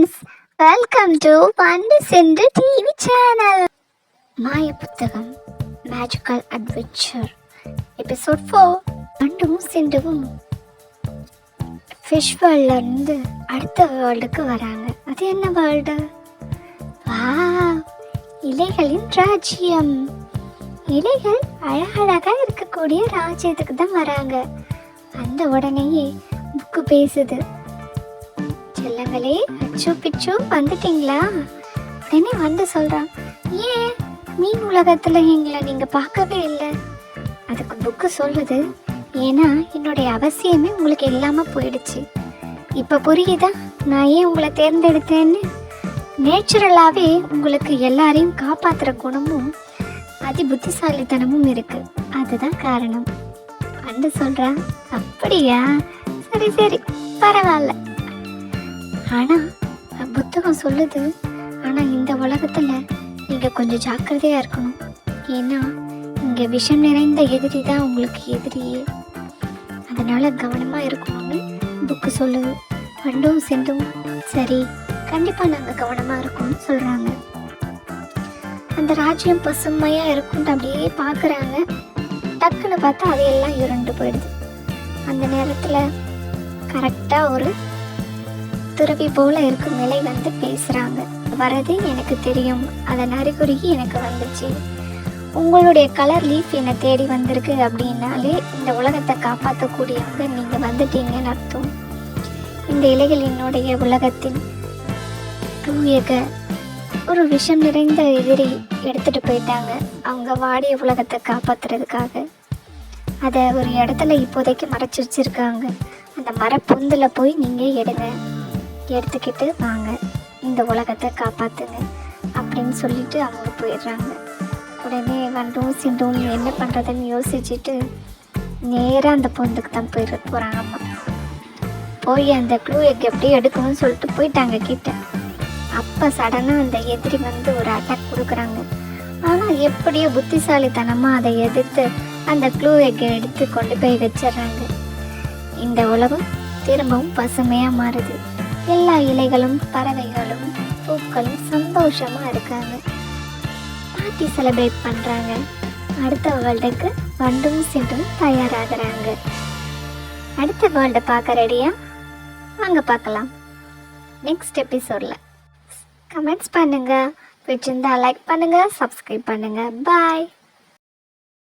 Friends welcome to பண்டு சென்று TV channel மாய புத்தகம் மேஜிக்கல் அட்வென்ச்சர் எபிசோட் ஃபோர் வண்டும் சென்றுவும் ஃபிஷ் வேர்ல்ட்லேருந்து அடுத்த வேர்ல்டுக்கு வராங்க. அது என்ன வேர்ல்டு வா இலைகளின் ராஜ்யம். இலைகள் அழகழகா இருக்கக்கூடிய ராஜ்யத்துக்கு தான் வராங்க. அந்த உடனேயே புக்கு பேசுது. செல்லவளே அச்சு பிச்சு வந்துட்டீங்களா? உடனே வந்து சொல்றான் ஏன்? மீன் உலகத்துல எங்களை நீங்க பார்க்கவே இல்லை. அதுக்கு புக்கு சொல்லுது ஏன்னா என்னுடைய அவசியமே உங்களுக்கு இல்லாம போயிடுச்சு. இப்ப புரியுதா? நான் ஏன் உங்களை தேர்ந்தெடுத்தேன்னு? நேச்சுரலாகவே உங்களுக்கு எல்லாரையும் காப்பாத்துற குணமும் அதி புத்திசாலித்தனமும் இருக்கு. அதுதான் காரணம். வந்து சொல்றா அப்படியா? சரி சரி பரவாயில்ல. ஆனால் புத்தகம் சொல்லுது ஆனால் இந்த உலகத்தில் நீங்கள் கொஞ்சம் ஜாக்கிரதையாக இருக்கணும். ஏன்னா இங்கே விஷம் நிறைந்த எதிரி தான் உங்களுக்கு எதிரியே. அதனால் கவனமாக இருக்கணும்னு புக்கு சொல்லுது. பண்டும் சென்றும். சரி கண்டிப்பாக நாங்கள் கவனமாக இருக்கோம்னு சொல்கிறாங்க அந்த ராஜ்யம் பசுமையாக இருக்கும்னு அப்படியே பார்க்குறாங்க டக்குன்னு பார்த்தா அதையெல்லாம் உருண்டு போயிடுது. அந்த நேரத்தில் கரெக்டாக ஒரு துறவி போல இருக்கும் நிலை வந்து பேசுறாங்க. வரது எனக்கு தெரியும். அதன் அறிகுறிக்கு எனக்கு வந்துச்சு. உங்களுடைய கலர் லீஃப் என்னை தேடி வந்திருக்கு அப்படின்னாலே இந்த உலகத்தை காப்பாற்றக்கூடியவங்க நீங்கள் வந்துட்டீங்கன்னு அர்த்தம். இந்த இலைகள் என்னுடைய உலகத்தின் தூயக ஒரு விஷம் நிறைந்த எதிரி எடுத்துட்டு போயிட்டாங்க. அவங்க வாடிய உலகத்தை காப்பாத்துறதுக்காக. அதை ஒரு இடத்துல இப்போதைக்கு மறைச்சி வச்சுருக்காங்க. அந்த மரப்பொந்தில் போய் நீங்கள் எடுங்க. எடுத்துக்கிட்டு வாங்க. இந்த உலகத்தை காப்பாற்றுங்க அப்படின்னு சொல்லிட்டு அவங்க போயிடுறாங்க. உடனே வண்டும் சிண்டும் என்ன பண்ணுறதுன்னு யோசிச்சுட்டு நேராக அந்த பொந்துக்கு தான் போயிரு போகிறாங்க அம்மா. போய் அந்த க்ளூ எக் எப்படி எடுக்கணும்னு சொல்லிட்டு போயிட்டாங்க கிட்ட. அப்போ சடனாக அந்த எதிரி வந்து ஒரு அட்டாக் கொடுக்குறாங்க. ஆனால் எப்படியோ புத்திசாலித்தனமாக அதை எதிர்த்து அந்த க்ளூ எக்கை எடுத்து கொண்டு போய் வச்சிடுறாங்க. இந்த உலகம் திரும்பவும் பசுமையாக மாறுது. எல்லா இலைகளும் பறவைகளும் பூக்களும் சந்தோஷமாக இருக்காங்க. பார்ட்டி செலிப்ரேட் பண்ணுறாங்க அடுத்த வேர்ல்டுக்கு வண்டும் சென்றும் தயாராகிறாங்க. அடுத்த வேர்ல்டை பார்க்க ரெடியா வாங்க பார்க்கலாம். நெக்ஸ்ட் எபிசோடில் கமெண்ட்ஸ் பண்ணுங்கள் பிடிச்சிருந்தா லைக் பண்ணுங்கள் சப்ஸ்கிரைப் பண்ணுங்கள் பாய்